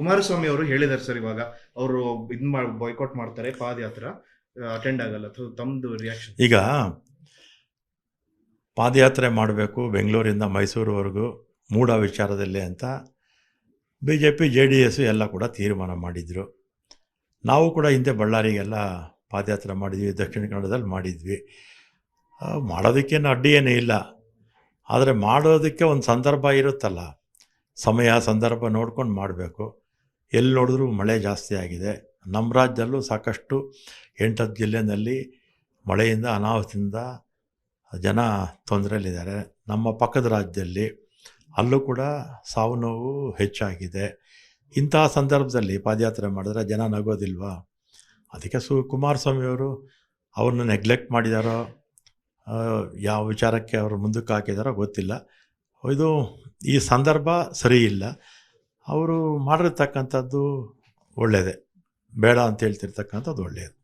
ಕುಮಾರಸ್ವಾಮಿ ಅವರು ಹೇಳಿದಾರೆ ಸರ್ ಇವಾಗ. ಅವರು ಇದ್ ಮಾಡಿ ಬಾಯ್ಕಾಟ್ ಮಾಡ್ತಾರೆ, ಪಾದಯಾತ್ರ ಅಟೆಂಡ್ ಆಗಲ್ಲ. ತಮ್ಮದು ರಿಯಾಕ್ಷನ್ ಈಗ ಪಾದಯಾತ್ರೆ ಮಾಡಬೇಕು ಬೆಂಗಳೂರಿಂದ ಮೈಸೂರುವರೆಗೂ ಮೂಢ ವಿಚಾರದಲ್ಲಿ ಅಂತ B J P J D S ಎಲ್ಲ ಕೂಡ ತೀರ್ಮಾನ ಮಾಡಿದರು. ನಾವು ಕೂಡ ಹಿಂದೆ ಬಳ್ಳಾರಿಗೆಲ್ಲ ಪಾದಯಾತ್ರೆ ಮಾಡಿದ್ವಿ, ದಕ್ಷಿಣ ಕನ್ನಡದಲ್ಲಿ ಮಾಡಿದ್ವಿ. ಮಾಡೋದಕ್ಕೇನು ಅಡ್ಡಿ ಏನೂ ಇಲ್ಲ. ಆದರೆ ಮಾಡೋದಕ್ಕೆ ಒಂದು ಸಂದರ್ಭ ಇರುತ್ತಲ್ಲ. ಸಮಯ, ಸಂದರ್ಭ ನೋಡ್ಕೊಂಡು ಮಾಡಬೇಕು. ಎಲ್ಲಿ ನೋಡಿದ್ರೂ ಮಳೆ ಜಾಸ್ತಿ ಆಗಿದೆ. ನಮ್ಮ ರಾಜ್ಯದಲ್ಲೂ ಸಾಕಷ್ಟು ಎಂಟತ್ತು ಜಿಲ್ಲೆಯಲ್ಲಿ ಮಳೆಯಿಂದ ಅನಾಹುತದಿಂದ ಜನ ತೊಂದರೆಯಲ್ಲಿದ್ದಾರೆ. ನಮ್ಮ ಪಕ್ಕದ ರಾಜ್ಯದಲ್ಲಿ ಅಲ್ಲೂ ಕೂಡ ಸಾವು ನೋವು ಹೆಚ್ಚಾಗಿದೆ. ಇಂತಹ ಸಂದರ್ಭದಲ್ಲಿ ಪಾದಯಾತ್ರೆ ಮಾಡಿದ್ರೆ ಜನ ನಗೋದಿಲ್ವಾ? ಅದಕ್ಕೆ ಸು ಕುಮಾರಸ್ವಾಮಿಯವರು ಅವ್ರನ್ನ ನೆಗ್ಲೆಕ್ಟ್ ಮಾಡಿದಾರೋ ಯಾವ ವಿಚಾರಕ್ಕೆ ಅವರು ಮುಂದಕ್ಕೆ ಹಾಕಿದಾರೋ ಗೊತ್ತಿಲ್ಲ. ಇದು ಈ ಸಂದರ್ಭ ಸರಿ ಇಲ್ಲ ಅವರು ಮಾಡಿರ್ತಕ್ಕಂಥದ್ದು ಒಳ್ಳೆಯದೇ ಬೇಡ ಅಂತ ಹೇಳ್ತಿರ್ತಕ್ಕಂಥದ್ದು ಒಳ್ಳೆಯದು